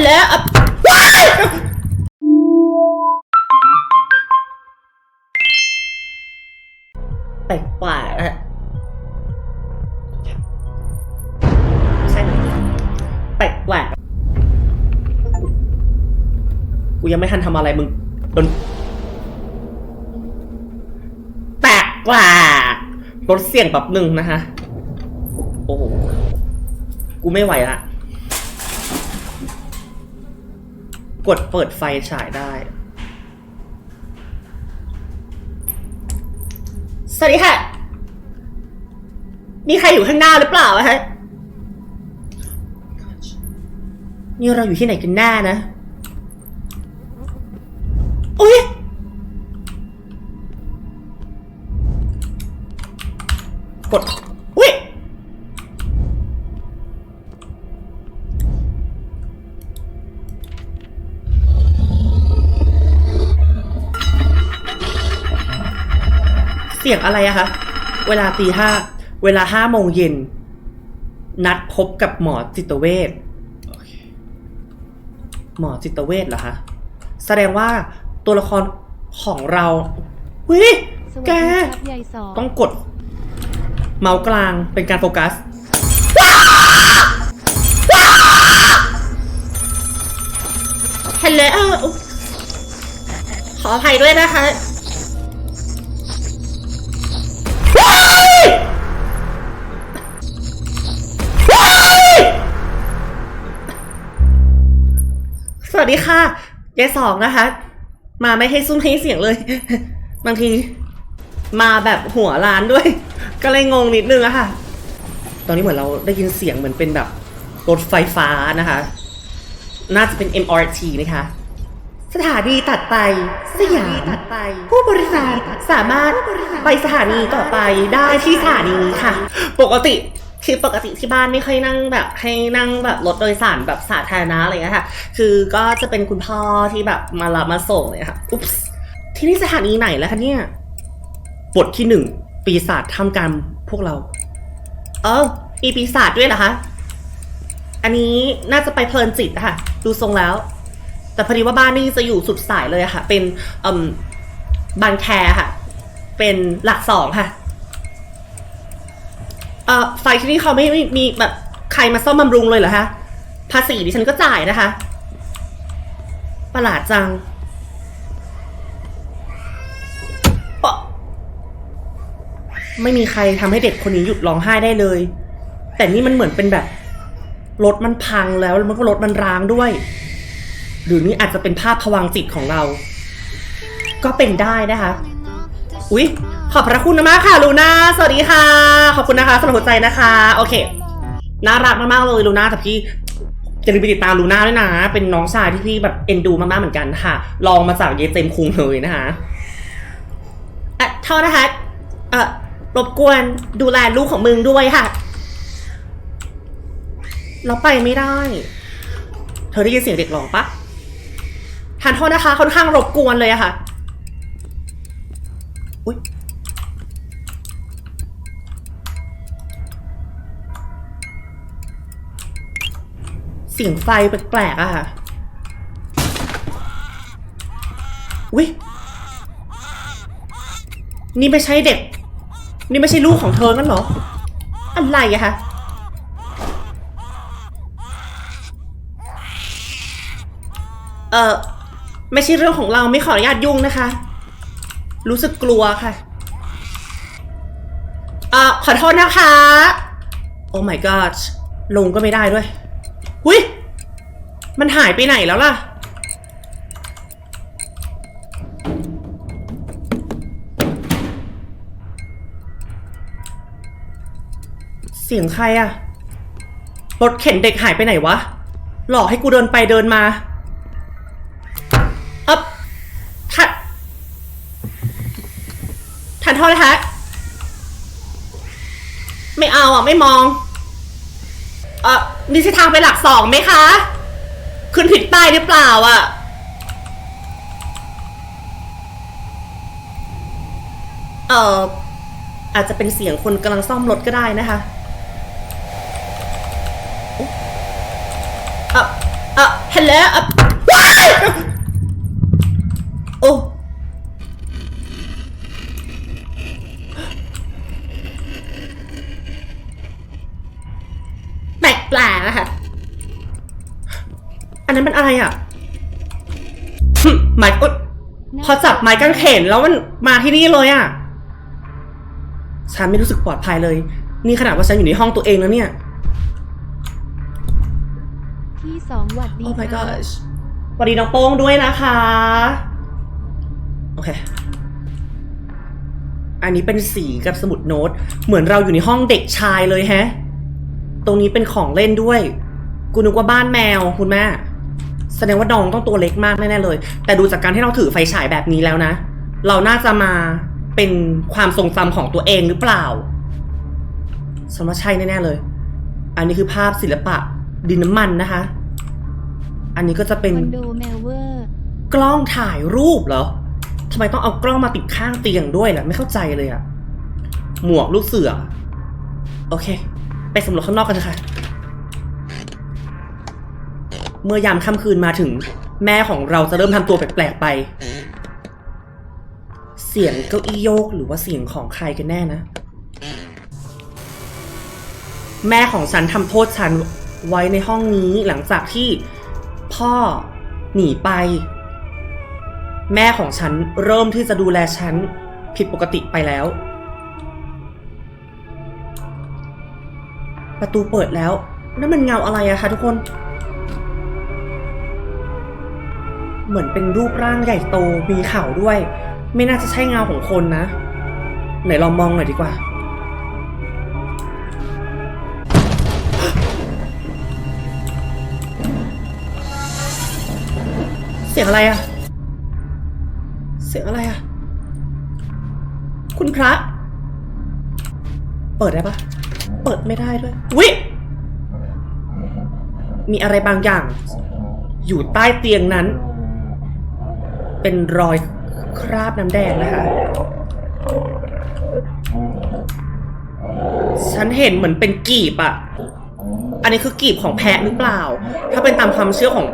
นแล้วอะว้ายแปลกแปลกๆอะใช่ไหมแปลกแปลกๆกูยังไม่ทันทำอะไรมึงโดนแปลกแปลกๆลดเสียงแบบหนึ่งนะคะโอ้โห กูไม่ไหวละ กดเปิดไฟฉายได้ สวัสดีค่ะ มีใครอยู่ข้างหน้าหรือเปล่าอะฮะ นี่เราอยู่ที่ไหนกันแน่นะอุ้ยกด สียงอะไรอะคะ เวลาตีห้า เวลาห้าโมงเย็น นัดพบกับหมอจิตเวชหมอจิตเวชเหรอคะ แสดงว่าตัวละครของเราเฮ้ยสวัสแกดีครับยายสอนต้องกด เมาส์กลางเป็นการโฟกัส ฮัลโหลขออภัยด้วยนะคะ วัสดีค่ะยายสองนะคะ มาไม่ให้ซุ้มให้เสียงเลย บางที มาแบบหัวร้านด้วย ก็เลยงงนิดนึงอะค่ะ ตอนนี้เหมือนเราได้ยินเสียงเหมือนเป็นแบบรถไฟฟ้านะคะ น่าจะเป็น MRT นะคะ สถานีตัดไปสยามตัดไป ผู้บริการสามารถไปสถานีต่อไปได้ที่สถานีนี้ค่ะ ปกติ คือปกติที่บ้านไม่ค่อยนั่งแบบให้นั่งแบบรถโดยสารแบบสาธารณะอะไรเงี้ยค่ะ คือก็จะเป็นคุณพ่อที่แบบมารับมาส่งเลยค่ะ อุ๊ปส์ที่นี่สถานีไหนแล้วคะเนี่ย บทที่หนึ่งปีศาจทำการพวกเรา เออมีปีศาจด้วยเหรอคะ อันนี้น่าจะไปเพลินจิตค่ะ ดูทรงแล้ว แต่พอดีว่าบ้านนี่จะอยู่สุดสายเลยค่ะ เป็นบางแคค่ะ เป็นหลักสองค่ะ เอ่อไฟที่นี่เขาไม่ไม่มีแบบใครมาซ่อมบำรุงเลยเหรอคะภาษีดิฉันก็จ่ายนะคะ ประหลาดจังปะไม่มีใครทำให้เด็กคนนี้หยุดร้องไห้ได้เลย แต่นี่มันเหมือนเป็นแบบรถมันพังแล้วแล้วมันก็รถมันร้างด้วย หรือนี่อาจจะเป็นภาพผวังจิตของเรา ก็เป็นได้นะคะ อุ๊ย ขอบพระคุณมากค่ะลูน่า สวัสดีค่ะ ขอบคุณนะคะสำหรับหัวใจนะคะ โอเค น่ารักมากๆเลยลูน่าแต่พี่จะรีบไปติดตามลูน่าด้วยนะ เป็นน้องชายที่พี่แบบเอ็นดูมากๆเหมือนกันค่ะ ลองมาจากเยเจมคุงเลยนะคะอะเท่านะคะเอ่อรบกวนดูแลลูกของมึงด้วยค่ะ เราไปไม่ได้ เธอได้ยินเสียงเด็กร้องปะทานโทษนะคะ ค่อนข้างรบกวนเลยอะค่ะ สียงไฟแปลกๆอะค่ะ อุ๊ยนี่ไม่ใช่เด็ก นี่ไม่ใช่ลูกของเธองั้นเหรอ อะไรอะคะเออไม่ใช่เรื่องของเราไม่ขออนุญาตยุ่งนะคะ รู้สึกกลัวค่ะเอ่อขอโทษนะคะ โอ้ my god ลงก็ไม่ได้ด้วย หุยมันหายไปไหนแล้วล่ะ เสียงใครอะรถเข็นเด็กหายไปไหนวะ หลอกให้กูเดินไปเดินมาอ๊บทัดทันโทษนะคะไม่เอาอะ ไม่มอง เออนี่ใช่ทางไปหลักสองไหมคะ ขึ้นผิดป้ายหรือเปล่าอะเอออาจจะเป็นเสียงคนกำลังซ่อมรถก็ได้นะคะเออเออฮัลโหลอะว้ายโอ้แป ลกแปลกอะค่ะอันนั้นมันอะไรอะหึหมายกดพอจับไม้กางเขนแล้วมันมาที่นี่เลยอะ ฉันไม่รู้สึกปลอดภัยเลย นี่ขนาดว่าฉันอยู่ในห้องตัวเองแล้วเนี่ย ที่สองหวัดดี Oh my ครับ gosh สวัสดีน้องโป้งด้วยนะคะ โอเค อันนี้เป็นสีกับสมุดโน้ต เหมือนเราอยู่ในห้องเด็กชายเลยแฮะ ตรงนี้เป็นของเล่นด้วย กูนึกว่าบ้านแมวคุณแม่ แสดงว่าน้องต้องตัวเล็กมากแน่ๆเลย แต่ดูจากการที่เราถือไฟฉายแบบนี้แล้วนะ เราน่าจะมาเป็นความทรงจำของตัวเองหรือเปล่าฉันว่าใช่แน่ๆเลย อันนี้คือภาพศิลปะดินน้ำมันนะคะ อันนี้ก็จะเป็นคอนโดแมวเวอร์ กล้องถ่ายรูปเหรอทำไมต้องเอากล้องมาติดข้างเตียงด้วยล่ะ ไม่เข้าใจเลยอะหมวกลูกเสือ โอเค ไปสำรวจข้างนอกกันเถอะค่ะ เมื่อยามค่ำคืนมาถึง แม่ของเราจะเริ่มทำตัวแปลกๆไป เสียงเก้าอี้โยกหรือว่าเสียงของใครกันแน่นะ แม่ของฉันทำโทษฉันไว้ในห้องนี้หลังจากที่พ่อหนีไป แม่ของฉันเริ่มที่จะดูแลฉันผิดปกติไปแล้ว ประตูเปิดแล้วนั่นมันเงาอะไรอะคะทุกคน เหมือนเป็นรูปร่างใหญ่โตมีเข่าด้วย ไม่น่าจะใช่เงาของคนนะ ไหนลองมองหน่อยดีกว่า เสียงอะไรอะเสียงอะไรอะคุณพระ เปิดได้ปะ เปิดไม่ได้ด้วยวิมีอะไรบางอย่าง อยู่ใต้เตียงนั้น เป็นรอยคราบน้ำแดงนะคะ ฉันเห็นเหมือนเป็นกีบอะอันนี้คือกีบของแพะหรือเปล่า ถ้าเป็นตามความเชื่อของ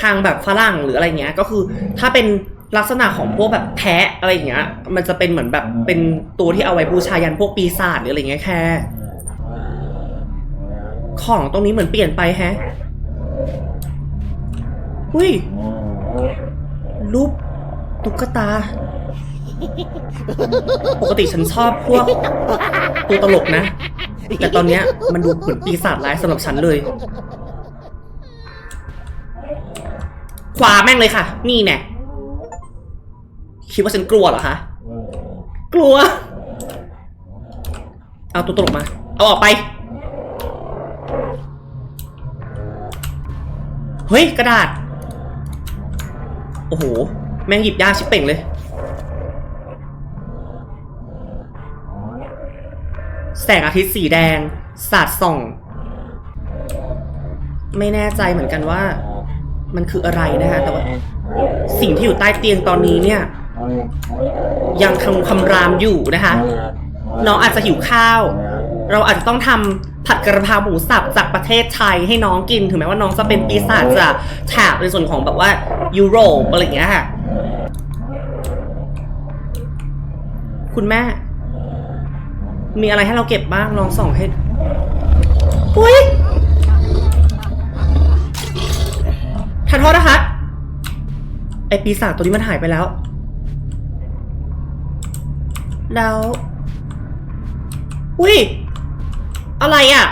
ทางแบบฝรั่งหรืออะไรเงี้ย ก็คือถ้าเป็นลักษณะของพวกแบบแพะอะไรอย่างเงี้ย มันจะเป็นเหมือนแบบเป็นตัวที่เอาไว้บูชายันพวกปีศาจหรืออะไรเงี้ยแค่ ของตรงนี้เหมือนเปลี่ยนไปแฮะอุ้ยรูปตุ๊กตา ปกติฉันชอบพวกตัวตลกนะ แต่ตอนเนี้ยมันดูเหมือนปีศาจร้ายสำหรับฉันเลยขวาแม่งเลยค่ะ นี่แน่คิดว่าฉันกลัวเหรอคะ กลัว เอาตัวตลกมา เอาออกไป เฮ้ย กระดาษ โอ้โห แม่งหยิบยากชิบเป่งเลย แสงอาทิตย์สีแดง สาดส่อง ไม่แน่ใจเหมือนกันว่า มันคืออะไรนะคะ แต่ว่า สิ่งที่อยู่ใต้เตียงตอนนี้เนี่ย ยังคำคำรามอยู่นะคะ น้องอาจจะหิวข้าว เราอาจจะต้องทำผัดกระเพราหมูสับจากประเทศไทยให้น้องกิน ถึงแม้ว่าน้องจะเป็นปีศาจจากแถบในส่วนของแบบว่ายุโรปอะไรอย่างเงี้ยค่ะ คุณแม่ มีอะไรให้เราเก็บบ้างลองส่องให้อุ้ยทานโทษนะคะ ไอปีศาจตัวนี้มันหายไปแล้ว แล้ว อุ้ย อะไรอะ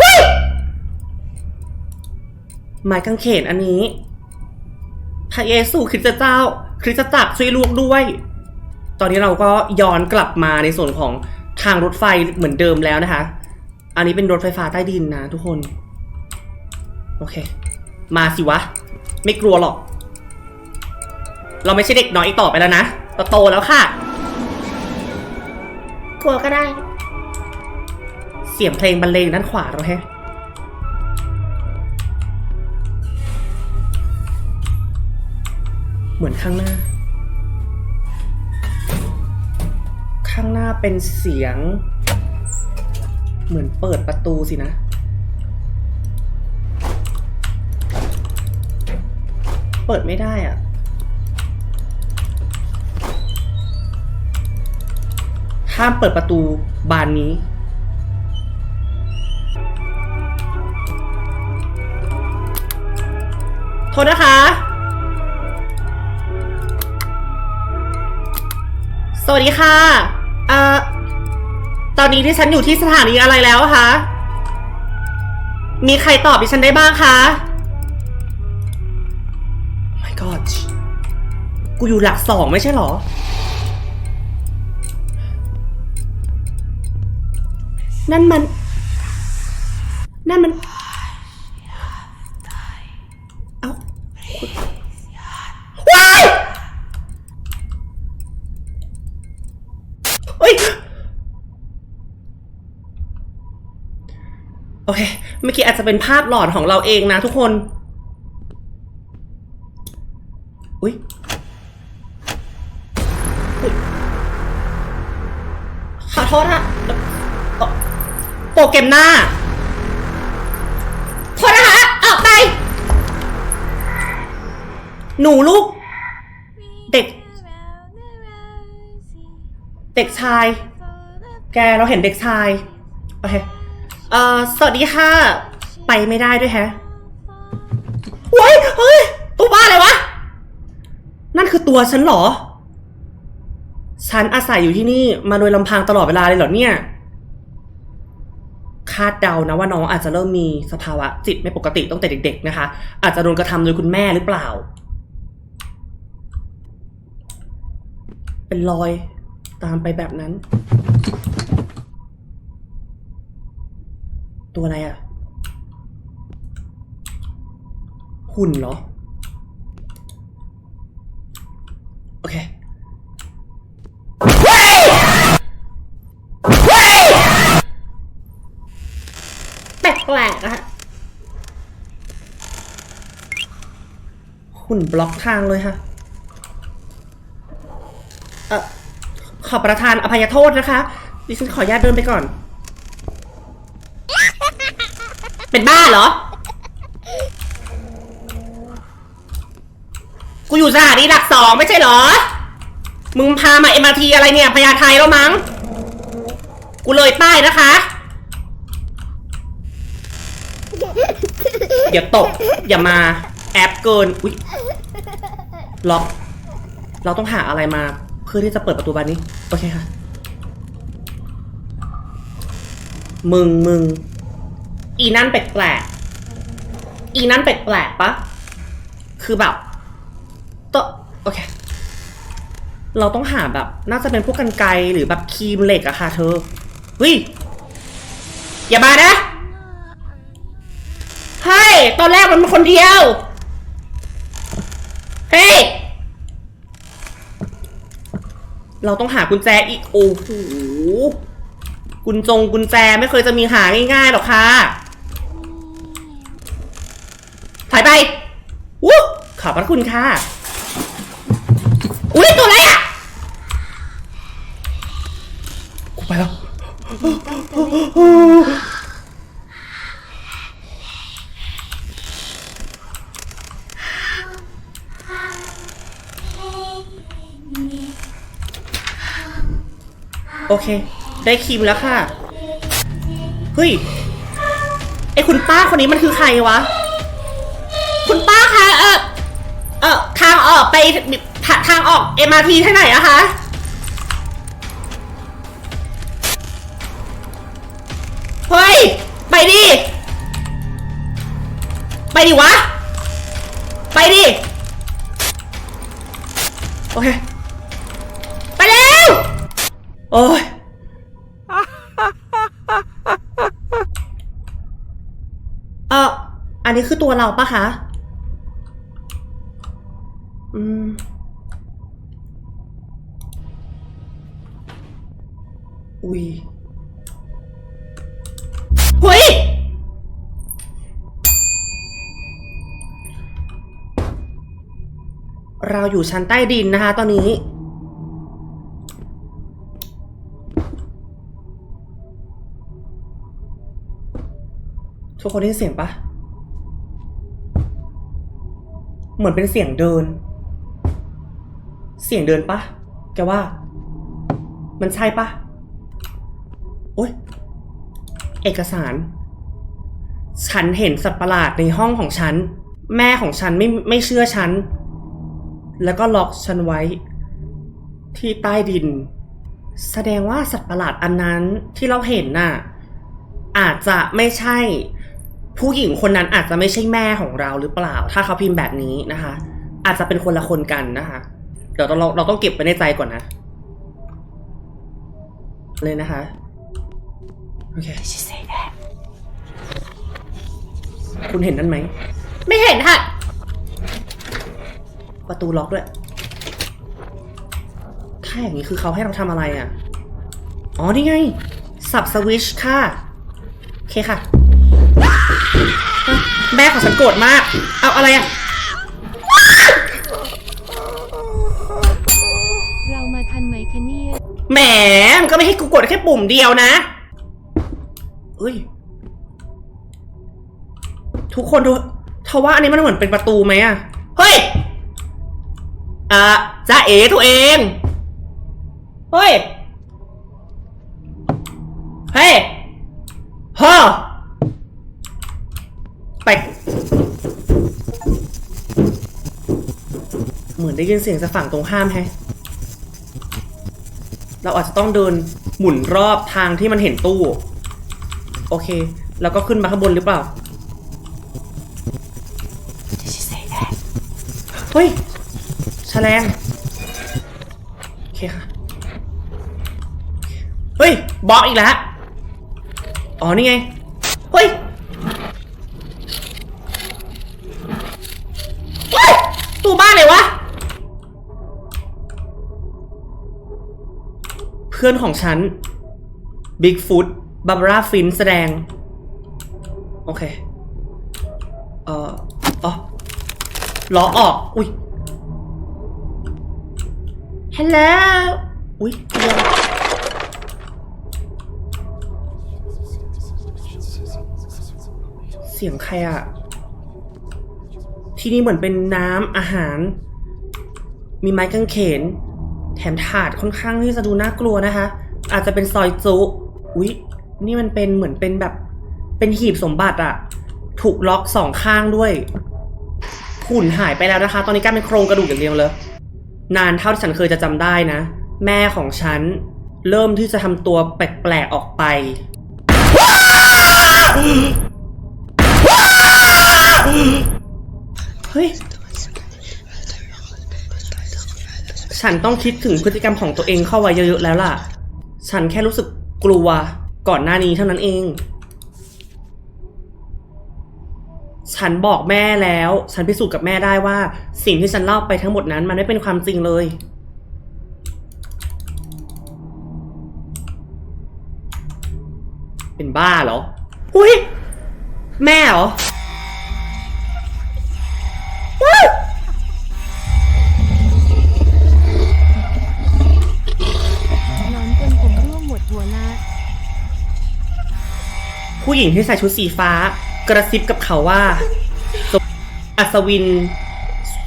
อุ้ยไม้กางเขนอันนี้ พระเยซูคริสต์เจ้า คริสตจักรช่วยลูกด้วย ตอนนี้เราก็ย้อนกลับมาในส่วนของทางรถไฟเหมือนเดิมแล้วนะคะ อันนี้เป็นรถไฟฟ้าใต้ดินนะทุกคน โอเค มาสิวะ ไม่กลัวหรอก เราไม่ใช่เด็กน้อยอีกต่อไปแล้วนะเราโตแล้วค่ะ กลัวก็ได้ เสียงเพลงบรรเลงด้านขวาเราแฮะเหมือนข้างหน้า ข้างหน้าเป็นเสียง เหมือนเปิดประตูสินะเปิดไม่ได้อะห้ามเปิดประตูบานนี้ โทษนะคะ สวัสดีค่ะเอ่อตอนนี้ที่ฉันอยู่ที่สถานีอะไรแล้วอะคะ มีใครตอบดิฉันได้บ้างคะ my god กูอยู่หลักสองไม่ใช่เหรอนั่นมัน นั่นมัน เอ้าว้ายเฮ้ย โอเค เมื่อกี้อาจจะเป็นภาพหลอนของเราเองนะทุกคน อุ้ยขอโทษฮะเอ่อโปรแกรมหน้า โทษนะคะออกไป หนูลูก เด็ก เด็กชาย แกเราเห็นเด็กชาย โอเค เอ่อ สวัสดีค่ะ ไปไม่ได้ด้วยแฮะเฮ้ย เฮ้ย ตัวบ้าอะไรวะ นั่นคือตัวฉันเหรอ ฉันอาศัยอยู่ที่นี่มาโดยลำพังตลอดเวลาเลยเหรอเนี่ย คาดเดานะว่าน้องอาจจะเริ่มมีสภาวะจิตไม่ปกติตั้งแต่เด็ก ๆ นะคะ อาจจะโดนกระทำโดยคุณแม่หรือเปล่า เป็นรอยตามไปแบบนั้น ตัวอะไรอะหุ่นเหรอ โอเคเฮ้ยเฮ้ยแปลกๆอะหุ่นบล็อกทางเลยค่ะเอ่อขอประทานอภัยโทษนะคะ ดิฉันขออนุญาตเดินไปก่อน บ้าเหรอ กูอยู่สถานีหลักสองไม่ใช่เหรอ มึงพามาเอ็มอาทีอะไรเนี่ยพญาไทแล้วมั้ง กูเลยป้ายนะคะ อย่าตก อย่ามา แอปเกิน อุ๊ย ล็อก เราต้องหาอะไรมา เพื่อที่จะเปิดประตูบานนี้ โอเคค่ะ มึงมึง อีนั่นแปลกๆ อีนั่นแปลกๆปะ คือแบบตโอเค เราต้องหาแบบ น่าจะเป็นพวกกันไกรหรือแบบครีมเหล็กอะค่ะเธอเฮ้ยอย่ามานะเฮ้ยตอนแรกมันเป็นคนเดียว เฮ้ย เราต้องหากุญแจอีก โอ้โหกุญจงกุญแจไม่เคยจะมีหาง่ายๆหรอกค่ะ ถอยไปวู้ขอบพระคุณค่ะ อุ้ยตัวอะไรอะ กูไปแล้ว โอเค ได้ครีมแล้วค่ะ เฮ้ย ไอคุณป้าคนนี้มันคือใครวะคุณป้าคะ เออเออทางออกไปทาทางออก MRT ที่ไหนอะคะเฮ้ย ไปดิ ไปดิวะ ไปดิ โอเค ไปเร็ว โอ้ยเอออันนี้คือตัวเราปะคะ อืมอุ้ยเฮ้ยเราอยู่ชั้นใต้ดินนะคะ ตอนนี้ทุกคนได้ยินเสียงปะ เหมือนเป็นเสียงเดิน เสียงเดินปะแกว่า มันใช่ปะโอ๊ยเอกสาร ฉันเห็นสัตว์ประหลาดในห้องของฉัน แม่ของฉันไม่ไม่เชื่อฉัน แล้วก็ล็อกฉันไว้ ที่ใต้ดิน แสดงว่าสัตว์ประหลาดอันนั้นที่เราเห็นน่ะ อาจจะไม่ใช่ ผู้หญิงคนนั้นอาจจะไม่ใช่แม่ของเราหรือเปล่า ถ้าเขาพิมพ์แบบนี้นะคะ อาจจะเป็นคนละคนกันนะคะ เดี๋ยวเราเราต้องเก็บไว้ในใจก่อนนะ เลยนะคะ โอเค คุณเห็นนั่นไหม ไม่เห็นค่ะ ประตูล็อกด้วย ถ้าอย่างนี้คือเขาให้เราทำอะไรอะ อ๋อ นี่ไง สับสวิชค่ะ โอเคค่ะ แม่ของฉันโกรธมาก เอาอะไรอะ เรามาทันไหม คะเนี่ยแหมมันก็ไม่ให้กูกดแค่ปุ่มเดียวนะเอ้ย ทุกคนดูเธอว่าอันนี้มันเหมือนเป็นประตูไหมอะเฮ้ยอะจ้าเอ๋ตัวเอง เฮ้ย เฮ้ยฮ้อไปเหมือนได้ยินเสียงจากฝั่งตรงข้ามแฮะ เราอาจจะต้องเดินหมุนรอบทางที่มันเห็นตู้ โอเค แล้วก็ขึ้นมาข้างบนหรือเปล่าเฮ้ยแฉลงโอเคค่ะ เฮ้ยบล็อกอีกแล้ว อ๋อ นี่ไง เฮ้ย พื่อนของฉัน Big Foot บาบาร่าฟินแสดง โอเค เอ่ออ๋อล้อออก อุ้ยฮัลโหลอุ้ยเดียวเสียงใครอะที่นี่เหมือนเป็นน้ำอาหาร มีไม้กางเขน แถมถาดค่อนข้างที่จะดูน่ากลัวนะคะ อาจจะเป็นซอยจุ อุ๊ย นี่มันเป็นเหมือนเป็นแบบ เป็นหีบสมบัติอะถูกล็อกสองข้างด้วยหุ่นหายไปแล้วนะคะ ตอนนี้กลายเป็นโครงกระดูกอย่างเดียวเลย นานเท่าที่ฉันเคยจะจำได้นะ แม่ของฉันเริ่มที่จะทำตัวแปลกๆออกไป เฮ้ย ฉันต้องคิดถึงพฤติกรรมของตัวเองเข้าไว้เยอะๆแล้วล่ะ ฉันแค่รู้สึกกลัวก่อนหน้านี้เท่านั้นเอง ฉันบอกแม่แล้ว ฉันพิสูจน์กับแม่ได้ว่า สิ่งที่ฉันเล่าไปทั้งหมดนั้น มันไม่เป็นความจริงเลย เป็นบ้าเหรอ อุ้ย แม่เหรอ ผู้หญิงที่ใส่ชุดสีฟ้า กระซิบกับเขาว่า อัศวิน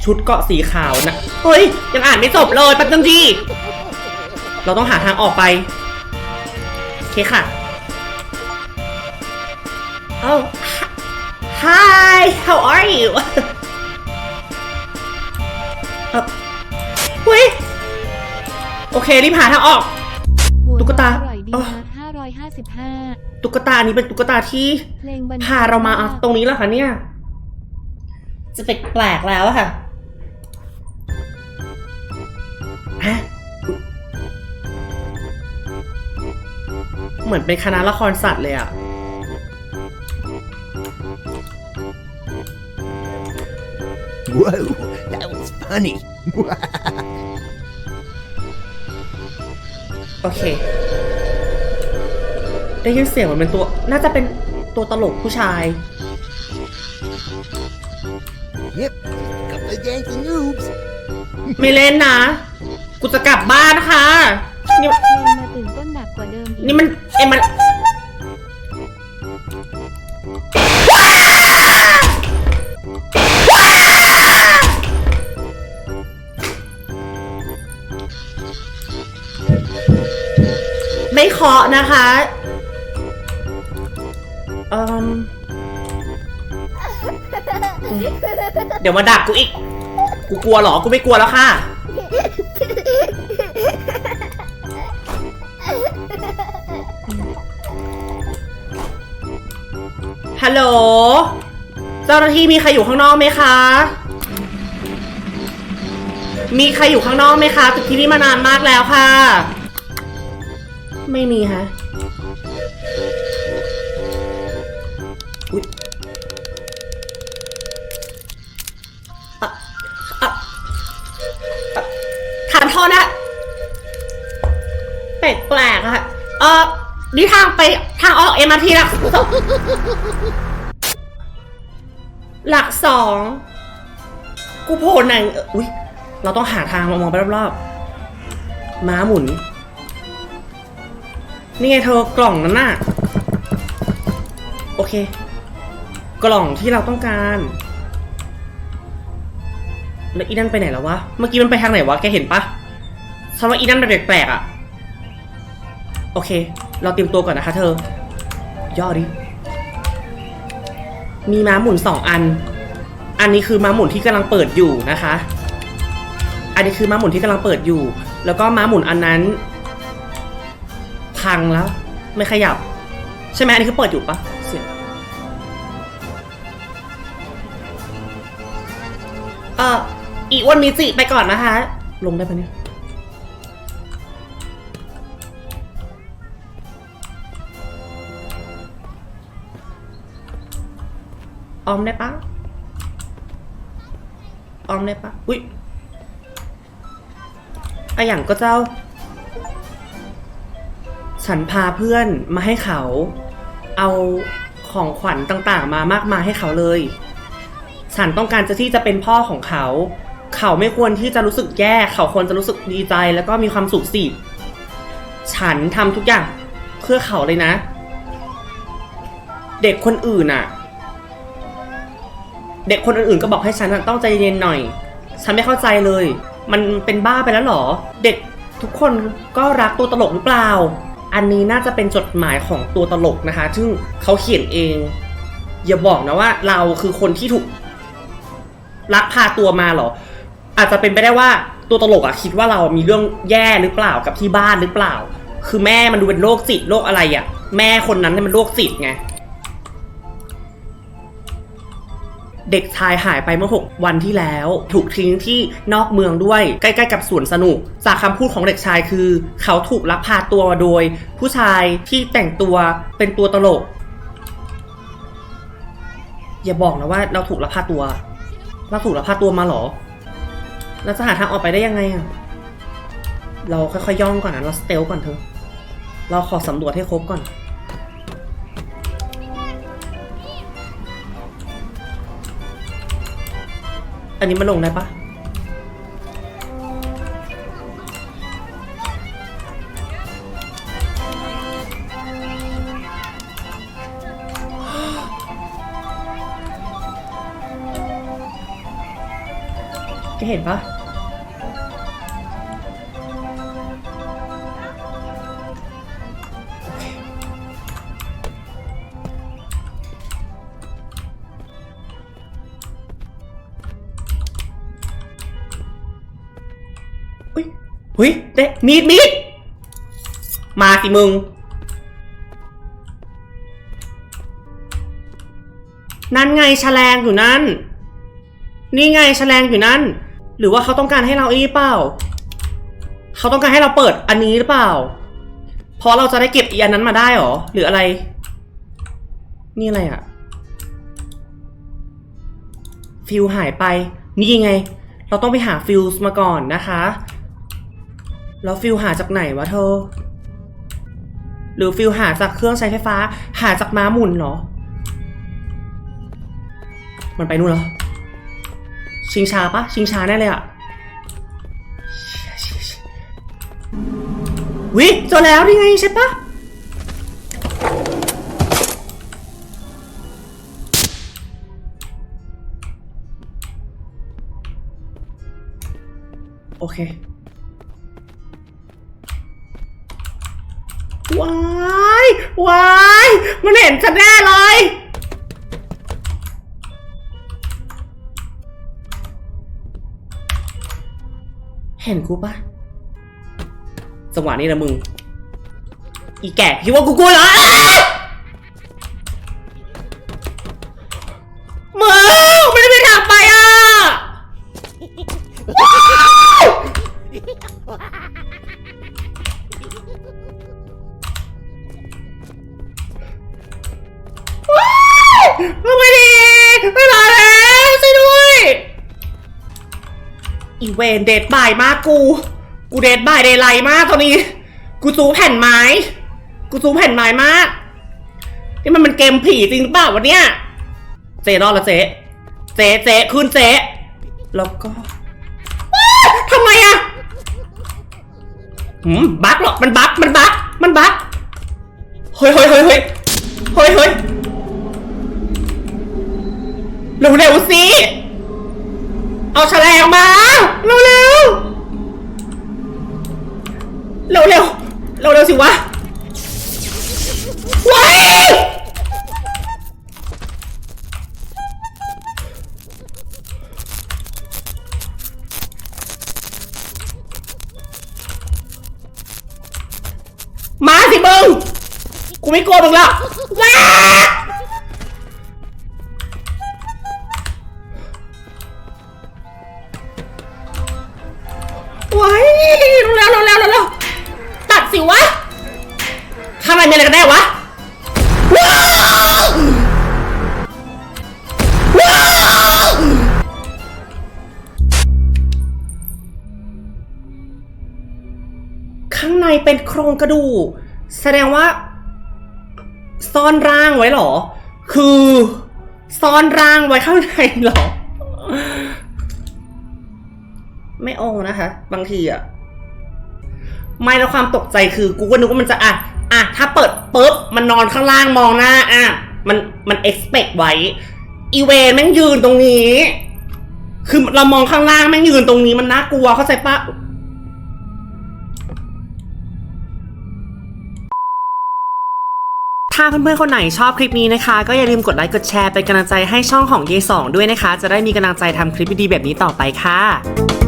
ชุดเกาะสีขาวนะเฮ้ย ยังอ่านไม่จบเลยแป๊บนึงทีเราต้องหาทางออกไป โอเคค่ะ เอ้า Hi how are you เฮ้ย โอเค รีบหาทางออก ตุ๊กตาอร้อยห้าสิบห้า ตุ๊กตาอันนี้เป็นตุ๊กตาที่เพลงบันพาเรามาตรงนี้แล้วค่ะเนี่ย จะแปลกๆแล้วอะค่ะฮะเหมือนเป็นคณะละครสัตว์เลยอะ Whoa, that was funny. โอเค ได้ยินเสียงเหมือนเป็นตัว น่าจะเป็นตัวตลกผู้ชาย Yep, couple of dancing ไม่เล่นนะ กูจะกลับบ้านค่ะ นี่เกมมาตื่นเต้นหนักกว่าเดิมนี่มันเอ็มมัน ไม่เคาะนะคะ อมเดี๋ยวมาดักกูอีก กูกลัวเหรอ กูไม่กลัวแล้วค่ะ ฮัลโหล เจ้าหน้าที่มีใครอยู่ข้างนอกไหมคะ มีใครอยู่ข้างนอกไหมคะตึกที่นี่มานานมากแล้วค่ะ ไม่มีฮะ ถามโทษนะแปลกๆอะค่ะเออนี่ทางไปทางออกเอ็มอาร์ทีหลักหลักสองกูโผล่ไหนอ่ออุ้ยเราต้องหาทางมามองไปรอบๆม้าหมุน นี่ไงเธอกล่องนั้นน่ะ โอเค กล่องที่เราต้องการ แล้วอีนั่นไปไหนแล้ววะ เมื่อกี้มันไปทางไหนวะ แกเห็นปะฉันว่าอีนั่นมันแปลกๆอะโอเค เราเตรียมตัวก่อนนะคะ เธอ ย่อดิ มีม้าหมุนสองอัน อันนี้คือม้าหมุนที่กำลังเปิดอยู่นะคะ อันนี้คือม้าหมุนที่กำลังเปิดอยู่ แล้วก็ม้าหมุนอันนั้น พังแล้ว ไม่ขยับ ใช่ไหมอันนี้คือเปิดอยู่ปะเสียงเออ อีอ้วันมิจิไปก่อนนะคะ ลงได้ปะเนี่ย ออมได้ปะออมได้ปะอุ้ยอะอย่างก็เจ้า ฉันพาเพื่อนมาให้เขา เอาของขวัญต่างๆ มามากมายให้เขาเลย ฉันต้องการจะที่จะเป็นพ่อของเขา เขาไม่ควรที่จะรู้สึกแย่ เขาควรจะรู้สึกดีใจแล้วก็มีความสุขสิ ฉันทำทุกอย่างเพื่อเขาเลยนะ เด็กคนอื่นน่ะเด็กคนอื่นๆก็บอกให้ฉันต้องใจเย็นหน่อย ฉันไม่เข้าใจเลย มันเป็นบ้าไปแล้วหรอ เด็กทุกคนก็รักตัวตลกหรือเปล่า อันนี้น่าจะเป็นจดหมายของตัวตลกนะคะ ซึ่งเขาเขียนเอง อย่าบอกนะว่าเราคือคนที่ถูกลักพาตัวมาหรอ อาจจะเป็นไปได้ว่าตัวตลกอะคิดว่าเรามีเรื่องแย่หรือเปล่ากับที่บ้านหรือเปล่า คือแม่มันดูเป็นโรคจิตโรคอะไรอะแม่คนนั้นเนี่ยมันโรคจิตไงเด็กชายหายไปเมื่อ 6 วันที่แล้ว ถูกทิ้งที่นอกเมืองด้วยใกล้ ๆ กับสวนสนุก จากคำพูดของเด็กชายคือ เขาถูกลักพาตัวโดย ผู้ชายที่แต่งตัวเป็นตัวตลก อย่าบอกนะว่าเราถูกลักพาตัว เราถูกลักพาตัวมาหรอ เราจะหาทางออกไปได้ยังไงอะเราค่อยๆย่องก่อนนะเราสเตลก่อนเถอะ เราขอสำรวจให้ครบก่อน อันนี้มันลงได้ปะ แกเห็นปะเคอุ้ยหุยเด็มีดมีดมาสิมึง นั่นไงแฉลงอยู่นั่น นี่ไงแฉลงอยู่นั่น หรือว่าเขาต้องการให้เราไอ้นี่เปล่า เขาต้องการให้เราเปิดอันนี้หรือเปล่าเพราะเราจะได้เก็บอีอันนั้นมาได้หรอ หรืออะไร นี่อะไรอะฟิลหายไป นี่ไง เราต้องไปหาฟิลมาก่อนนะคะ แล้วฟิลหาจากไหนวะเธอ หรือฟิลหาจากเครื่องใช้ไฟฟ้า หาจากม้าหมุนเหรอ มันไปนู่นเหรอ ชิงชาปะชิงชาแน่เลยอะวิเจอแล้วนี่ไงใช่ปะโอเค ว้าว้าย มันเห็นฉันแน่เลย ห็นกูปะจังหวะนี้นะมึง อีแก่คิดว่ากูกลัวเหรอ เดดบ่ายมากกู กูเดดบ่ายเดไลมากตอนนี้ กูจูแผ่นไม้ กูจูแผ่นไม้มาก นี่มันมันเกมผีจริงหรือเปล่าวะเนี่ยเจรอดล้วเจ๊เจ๊เจ๊ขึ้นเจ๊แล้วก็ทำไมอะหืมบั๊กเหรอมันบั๊กมันบั๊กมันบั๊กเฮ้ยเฮ้ยเฮ้ยเฮ้ยเฮ้ยเฮ้ยเร็วเร็วสิ เอาแฉลงมา เร็วเร็วเร็วเร็วเร็วเร็วสิวะว้ายมาสิมึงกูไม่กลัวมึงแล้ว รงกระดูกแสดงว่า ซ่อนร่างไว้หรอ คือซ่อนร่างไว้ข้างในหรอ ไม่โอนะคะ บางทีอะไม่แล้วความตกใจคือกูก็นึกว่ามันจะอะอะถ้าเปิดปุ๊บมันนอนข้างล่างมองหน้าอะมันมัน expect ไว้ อีเวนแม่งยืนตรงนี้ คือเรามองข้างล่างแม่งยืนตรงนี้มันน่ากลัวเข้าใจปะ ถ้าเพื่อนๆคนไหนชอบคลิปนี้นะคะ ก็อย่าลืมกดไลค์กดแชร์เป็นกำลังใจให้ช่องของเยสองด้วยนะคะ จะได้มีกำลังใจทำคลิปดีๆแบบนี้ต่อไปค่ะ